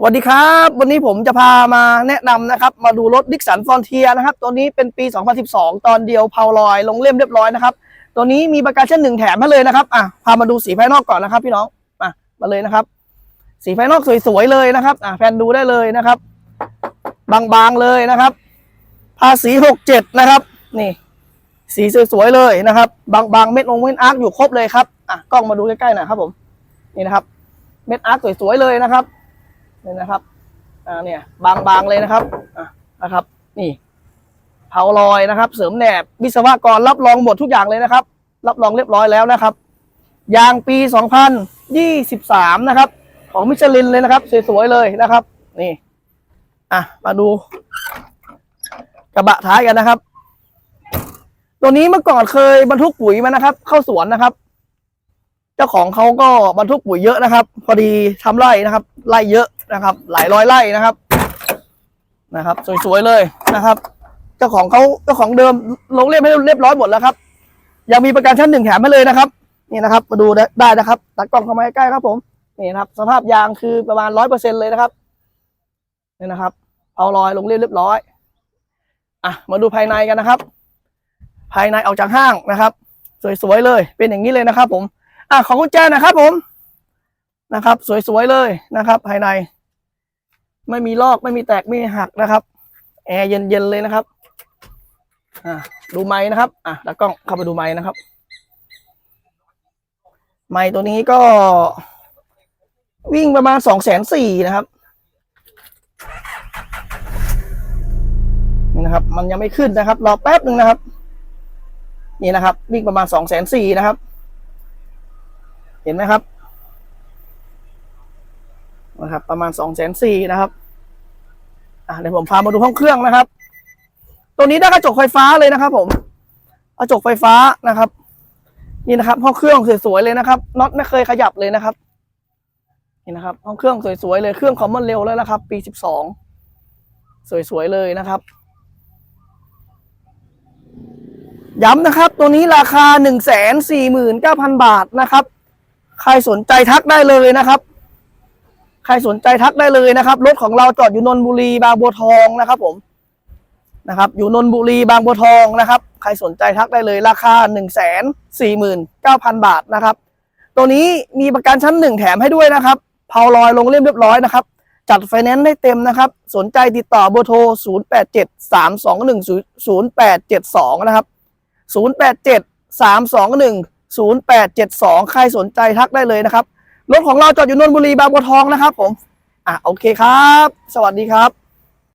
สวัสดีครับ วันนี้ผมจะพามาแนะนำนะครับ มาดูรถดิกสันฟอนเทียนะครับ ตัวนี้เป็นปี 2012 ตอนเดียวเพาลอย ลงเล่มเรียบร้อยนะครับ ตัวนี้มีประกันเช่นหนึ่งแถมให้เลยนะครับอะพามาดูสีภายนอกก่อนนะครับ พี่น้องมามาเลยนะครับ สีภายนอกสวยๆเลยนะครับอะแฟนดูได้เลยนะครับ บางๆเลยนะครับ ภาษี67นะครับ นี่ สีสวยๆเลยนะครับ บางๆเม็ดองเม็ดอาร์คอยู่ครบเลยครับอะกล้องมาดูใกล้ๆหน่อยครับผมนี่นะครับ เม็ดอาร์คสวยๆเลยนะครับ นี่นะครับอ่าเนี่ยบางๆเลยนะครับอะนะครับ นี่เผาลอยนะครับ เสริมแหนบวิศวกรรับรองหมดทุกอย่างเลยนะครับ รับรองเรียบร้อยแล้วนะครับ ยางปี 2023 นะครับ ของมิชลินเลยนะครับ สวยๆเลยนะครับ นี่อะมาดู กระบะท้ายกันนะครับ ตัวนี้เมื่อก่อนเคยบรรทุกปุ๋ยมานะครับ เข้าสวนนะครับ เจ้าของเขาก็บรรทุกปุ๋ยเยอะนะครับ พอดีทำไร่นะครับ ไร่เยอะนะครับ หลายร้อยไร่นะครับ นะครับ สวยๆเลยนะครับ เจ้าของเขาเจ้าของเดิมลงเรียบให้เรียบร้อยหมดแล้วครับ ยังมีประกันชั้นหนึ่งแถมให้เลยนะครับนี่นะครับ มาดูได้นะครับตัดกล้องเข้ามาใกล้ครับผมนี่นะครับ สภาพยางคือประมาณร้อยเปอร์เซ็นเลยนะครับนี่นะครับ เอาลอยลงเรียบเรียบร้อยอะมาดูภายในกันนะครับ ภายในออกจากห้างนะครับ สวยๆเลย เป็นอย่างนี้เลยนะครับ ผม อะของกุญแจนะครับผมนะครับ สวยๆเลยนะครับ ภายใน ไม่มีลอกไม่มีแตกไม่มีหักนะครับ แอร์เย็นๆเลยนะครับอะดูไม้นะครับอะแล้วกล้องเข้าไปดูไม้นะครับ ไม้ตัวนี้ก็วิ่งประมาณสองแสนสี่นะครับนี่นะครับ มันยังไม่ขึ้นนะครับ รอแป๊บหนึ่งนะครับ นี่นะครับ วิ่งประมาณสองแสนสี่นะครับ ห็นไหมครับนะครับ ประมาณสองแสนสี่นะครับอะเดี๋ยวผมพามาดูห้องเครื่องนะครับ ตัวนี้ได้กระจกไฟฟ้าเลยนะครับ ผมกระจกไฟฟ้านะครับ นี่นะครับห้องเครื่องสวยๆเลยนะครับน็อตไม่เคยขยับเลยนะครับนี่นะครับ ห้องเครื่องสวยๆเลยเครื่องคอมมอนเร็วแล้วนะครับ ปีสิบสองสวยๆเลยนะครับย้ำนะครับ ตัวนี้ราคาหนึ่งแสนสี่หมื่นเก้าพันบาทนะครับ ใครสนใจทักได้เลยนะครับใครสนใจทักได้เลยนะครับ รถของเราจอดอยู่นนบุรีบางบัวทองนะครับ ผมนะครับ อยู่นนบุรีบางบัวทองนะครับ ใครสนใจทักได้เลยราคาหนึ่งแสนสี่หมื่นเก้าพันบาทนะครับ ตัวนี้มีประกันชั้นหนึ่งแถมให้ด้วยนะครับเผาลอยลงเล่มเรียบร้อยนะครับ จัดไฟแนนซ์ได้เต็มนะครับ สนใจติดต่อเบอร์โทร 0 8 7 3 2 1 0 8 7 2 นะครับ 0 8 7 3 2 1 0 8 7 2 ใครสนใจทักได้เลยนะครับ รถของเราจอดอยู่นนทบุรีบางบัวทองนะครับผม อะโอเคครับ สวัสดีครับ